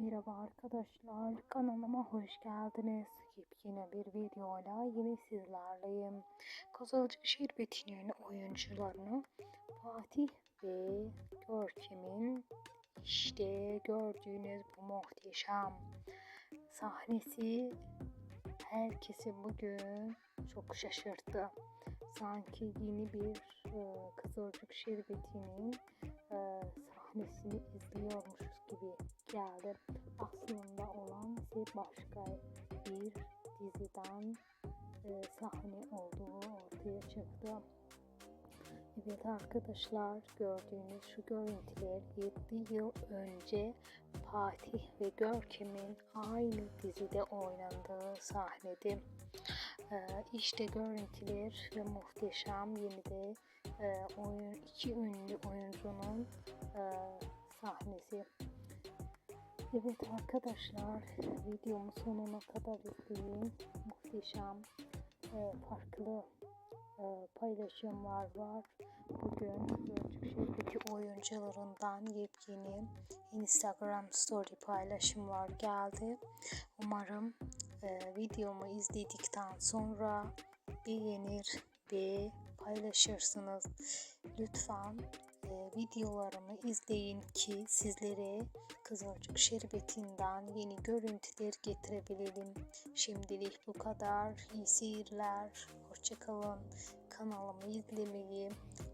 Merhaba arkadaşlar, kanalıma hoş geldiniz. Yepyeni bir videoyla yine sizlerleyim. Kızılcık Şerbeti'nin oyuncularını Fatih ve Görkem'in işte gördüğünüz bu muhteşem sahnesi herkesi bugün çok şaşırttı. Sanki yeni bir e, Kızılcık Şerbeti'nin e, sahnesini izliyormuşuz gibi geldi. Aslında olan ise başka bir diziden e, sahne olduğu ortaya çıktı. Evet arkadaşlar gördüğünüz şu görüntüler 7 yıl önce Fatih ve Görkem'in aynı dizide oynandığı sahnede. Ee, işte görüntüler ve muhteşem yeni de e, oyun iki ünlü oyuncunun e, sahnesi. Evet arkadaşlar videomu sonuna kadar izleyin. Muhteşem e, farklı paylaşımlar var. Bugün Gölcük Şerbeti oyuncularından yepyeni Instagram story paylaşımlar geldi. Umarım e, videomu izledikten sonra beğenir ve paylaşırsınız. Lütfen e, videolarımı izleyin ki sizlere Kızılcık Şerbeti'nden yeni görüntüler getirebilelim. Şimdilik bu kadar. İyi seyirler. Hoşçakalın. Kanalımı izlemeyi,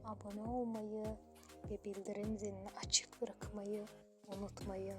abone olmayı ve bildirim zilini açık bırakmayı unutmayın.